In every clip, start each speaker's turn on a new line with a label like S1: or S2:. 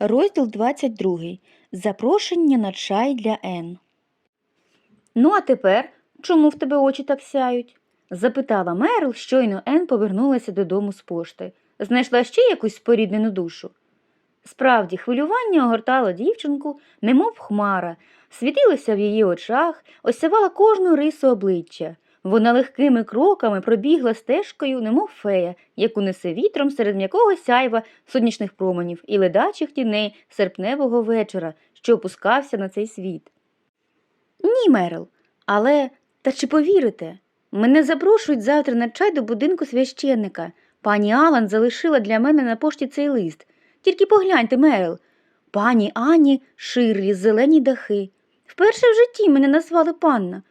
S1: Розділ 22. Запрошення на чай для Ен. Ну, а тепер чому в тебе очі так сяють? запитала Мерл, щойно Ен повернулася додому з пошти. Знайшла ще якусь споріднену душу. Справді, хвилювання огортало дівчинку, немов хмара, світилося в її очах, осявала кожну рису обличчя. Вона легкими кроками пробігла стежкою, немов фея, яку несе вітром серед м'якого сяйва сонячних променів і ледачих тіней серпневого вечора, що опускався на цей світ. Ні, Мерл, але та чи повірите? Мене запрошують завтра на чай до будинку священника. Пані Алан залишила для мене на пошті цей лист. Тільки погляньте, Мерл. Пані Ані Ширлі, зелені дахи. Вперше в житті мене назвали панна.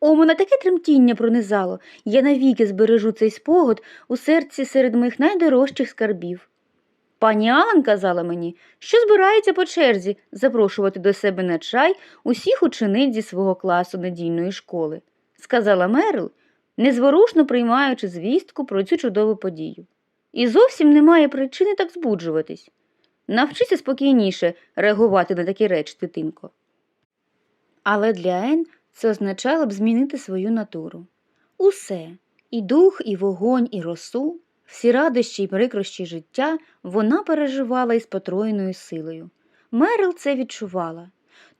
S1: О, мене таке тремтіння пронизало. Я навіки збережу цей спогад у серці серед моїх найдорожчих скарбів. Пані Алан казала мені, що збирається по черзі запрошувати до себе на чай усіх учениць зі свого класу недільної школи, сказала Мерл, незворушно приймаючи звістку про цю чудову подію. І зовсім немає причини так збуджуватись. Навчися спокійніше реагувати на такі речі, дитинко. Але для Ен це означало б змінити свою натуру. Усе і дух, і вогонь, і росу, всі радощі й прикрощі життя вона переживала із потроєною силою. Мерил це відчувала,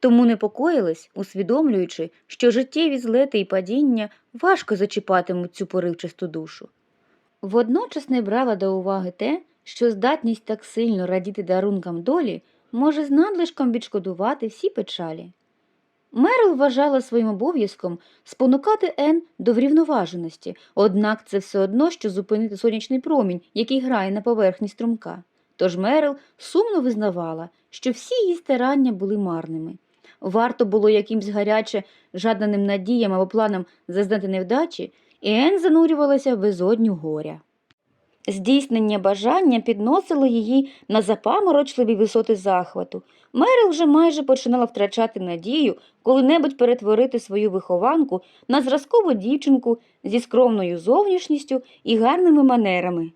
S1: тому непокоїлась, усвідомлюючи, що життєві злети і падіння важко зачіпатимуть цю поривчасту душу. Водночас не брала до уваги те, що здатність так сильно радіти дарункам долі може з надлишком відшкодувати всі печалі. Мерл вважала своїм обов'язком спонукати Ен до врівноваженості, однак це все одно, що зупинити сонячний промінь, який грає на поверхні струмка. Тож Мерл сумно визнавала, що всі її старання були марними. Варто було якимсь гаряче жаданим надіям або планам зазнати невдачі, і Ен занурювалася в безодню горя. Здійснення бажання підносило її на запаморочливі висоти захвату. Мерил вже майже починала втрачати надію коли-небудь перетворити свою вихованку на зразкову дівчинку зі скромною зовнішністю і гарними манерами.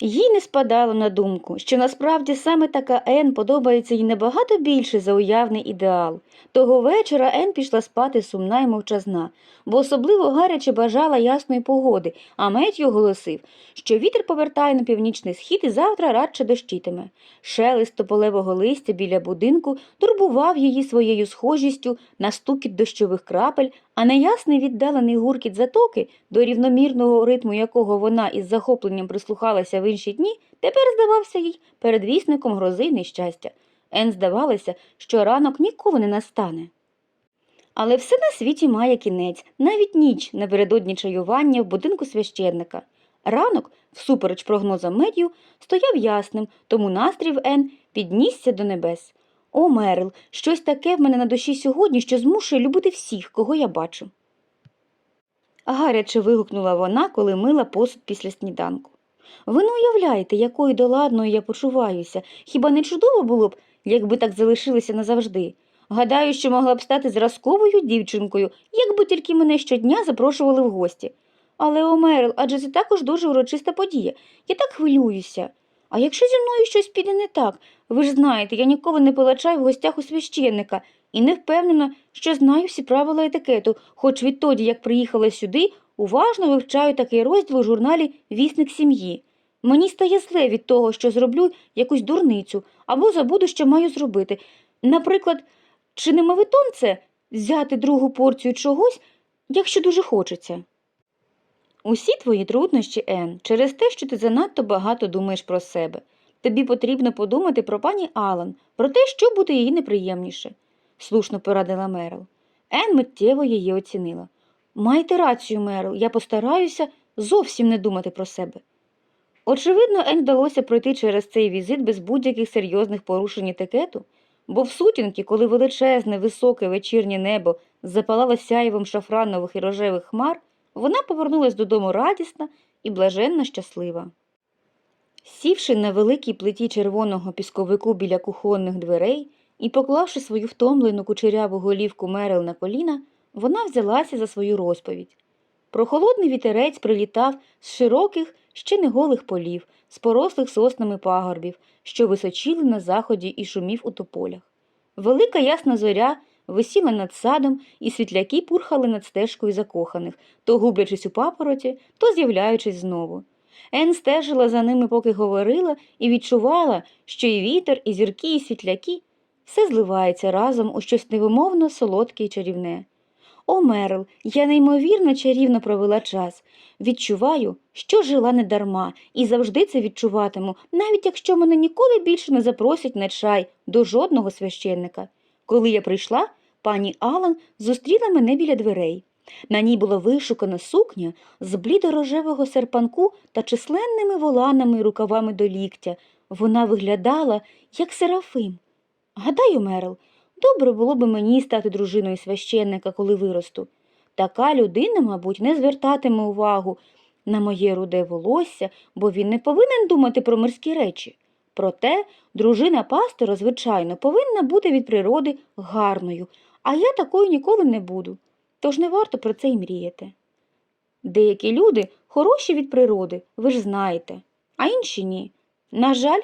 S1: Їй не спадало на думку, що насправді саме така Ен подобається їй набагато більше за уявний ідеал. Того вечора Ен пішла спати сумна й мовчазна, бо особливо гаряче бажала ясної погоди, а Меттю оголосив, що вітер повертає на північний схід і завтра радше дощитиме. Шелест тополевого листя біля будинку турбував її своєю схожістю на стукіт дощових крапель, а неясний віддалений гуркіт затоки, до рівномірного ритму якого вона із захопленням прислухалася в інші дні, тепер здавався їй передвісником грози й нещастя. Ен здавалося, що ранок ніколи не настане. Але все на світі має кінець, навіть ніч напередодні чаювання в будинку священника. Ранок, всупереч прогнозам медію, стояв ясним, тому настрій в Ен піднісся до небес. О, Мерл, щось таке в мене на душі сьогодні, що змушує любити всіх, кого я бачу. Гаряче вигукнула вона, коли мила посуд після сніданку. Ви не уявляєте, якою доладною я почуваюся. Хіба не чудово було б, якби так залишилося назавжди? Гадаю, що могла б стати зразковою дівчинкою, якби тільки мене щодня запрошували в гості. Але, о, Мерл, адже це також дуже урочиста подія. Я так хвилююся. А якщо зі мною щось піде не так, ви ж знаєте, я ніколи не пила чай в гостях у священника і не впевнена, що знаю всі правила етикету, хоч відтоді, як приїхала сюди, уважно вивчаю такий розділ у журналі Вісник сім'ї. Мені стає зле від того, що зроблю якусь дурницю або забуду, що маю зробити. Наприклад, чи не мавитон це взяти другу порцію чогось, якщо дуже хочеться? Усі твої труднощі, Ен, через те, що ти занадто багато думаєш про себе. Тобі потрібно подумати про пані Алан, про те, що буде їй неприємніше, слушно порадила Мерл. Ен миттєво її оцінила. Маєте рацію, Мерл, я постараюся зовсім не думати про себе. Очевидно, Ен вдалося пройти через цей візит без будь-яких серйозних порушень етикету, бо в сутінки, коли величезне, високе вечірнє небо запалало сяєвом шафранових і рожевих хмар, вона повернулась додому радісна і блаженно щаслива. Сівши на великій плиті червоного пісковику біля кухонних дверей і поклавши свою втомлену кучеряву голівку Мерил на коліна, вона взялася за свою розповідь. Прохолодний вітерець прилітав з широких, ще не голих полів, з порослих соснами пагорбів, що височили на заході і шумів у тополях. Велика ясна зоря висіла над садом, і світляки пурхали над стежкою закоханих, то гублячись у папороті, то з'являючись знову. Ен стежила за ними, поки говорила, і відчувала, що і вітер, і зірки, і світляки все зливається разом у щось невимовно солодке і чарівне. О, Мерл, я неймовірно чарівно провела час. Відчуваю, що жила недарма, і завжди це відчуватиму, навіть якщо мене ніколи більше не запросять на чай до жодного священника. Коли я прийшла, пані Алан зустріла мене біля дверей. На ній була вишукана сукня з блідорожевого серпанку та численними воланами рукавами до ліктя. Вона виглядала, як серафим. Гадаю, Мерл, добре було би мені стати дружиною священника, коли виросту. Така людина, мабуть, не звертатиме увагу на моє руде волосся, бо він не повинен думати про мирські речі. Проте дружина пастора, звичайно, повинна бути від природи гарною, а я такою ніколи не буду. Тож не варто про це й мріяти. Деякі люди хороші від природи, ви ж знаєте, а інші ні. На жаль,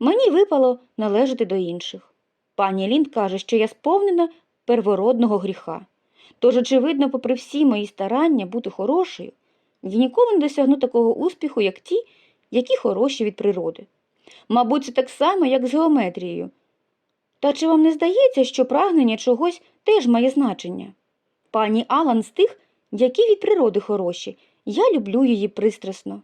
S1: мені випало належати до інших. Пані Лінд каже, що я сповнена первородного гріха. Тож, очевидно, попри всі мої старання бути хорошою, я ніколи не досягну такого успіху, як ті, які хороші від природи. Мабуть, це так само, як з геометрією. Та чи вам не здається, що прагнення чогось теж має значення? Пані Алан з тих, які від природи хороші, я люблю її пристрасно.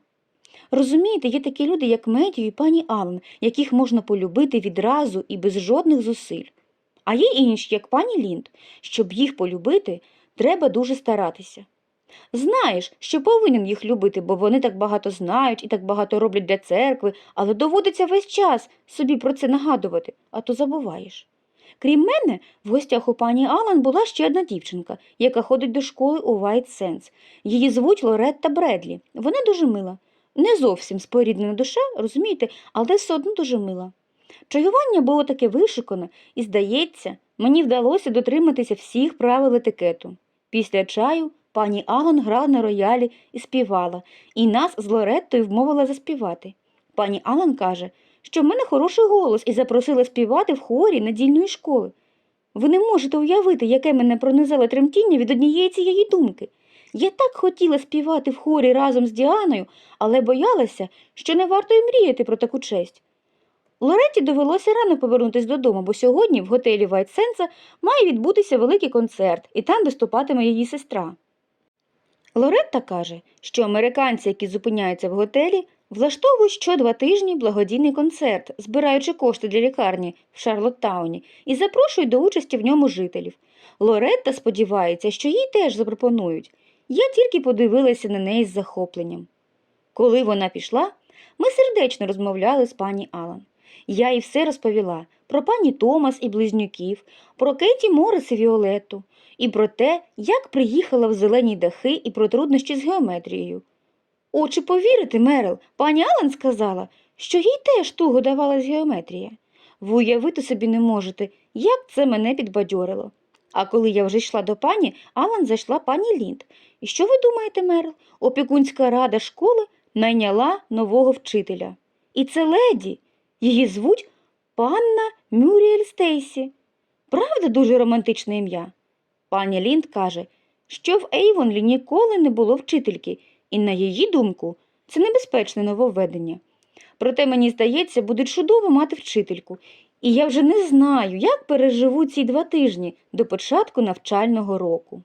S1: Розумієте, є такі люди, як Медію і пані Алан, яких можна полюбити відразу і без жодних зусиль. А є інші, як пані Лінд, щоб їх полюбити, треба дуже старатися. Знаєш, що повинен їх любити, бо вони так багато знають і так багато роблять для церкви, але доводиться весь час собі про це нагадувати, а то забуваєш. Крім мене, в гостях у пані Алан була ще одна дівчинка, яка ходить до школи у Вайт Сенс. Її звуть Лоретта Бредлі. Вона дуже мила. Не зовсім споріднена душа, розумієте, але все одно дуже мила. Чаювання було таке вишукане, і, здається, мені вдалося дотриматися всіх правил етикету. Після чаю пані Алан грала на роялі і співала, і нас з Лореттою вмовила заспівати. Пані Алан каже, що в мене хороший голос і запросила співати в хорі недільної школи. Ви не можете уявити, яке мене пронизало тремтіння від однієї цієї думки. Я так хотіла співати в хорі разом з Діаною, але боялася, що не варто й мріяти про таку честь. Лоретті довелося рано повернутися додому, бо сьогодні в готелі Вайтсенса має відбутися великий концерт, і там виступатиме її сестра. Лоретта каже, що американці, які зупиняються в готелі, влаштовують що два тижні благодійний концерт, збираючи кошти для лікарні в Шарлоттауні, і запрошують до участі в ньому жителів. Лоретта сподівається, що їй теж запропонують. Я тільки подивилася на неї з захопленням. Коли вона пішла, ми сердечно розмовляли з пані Алан. Я їй все розповіла про пані Томас і близнюків, про Кеті Морис і Віолетту, і про те, як приїхала в зелені дахи і про труднощі з геометрією. О, чи повірите, Мерил, пані Алан сказала, що їй теж туго давалась геометрія. Ви уявити собі не можете, як це мене підбадьорило. А коли я вже йшла до пані, Алан зайшла пані Лінд. І що ви думаєте, Мерл? Опікунська рада школи найняла нового вчителя. І це леді. Її звуть панна Мюріель Стейсі. Правда, дуже романтичне ім'я. Пані Лінд каже, що в Ейвонлі ніколи не було вчительки, і, на її думку, це небезпечне нововведення. Проте, мені здається, буде чудово мати вчительку, і я вже не знаю, як переживу ці два тижні до початку навчального року.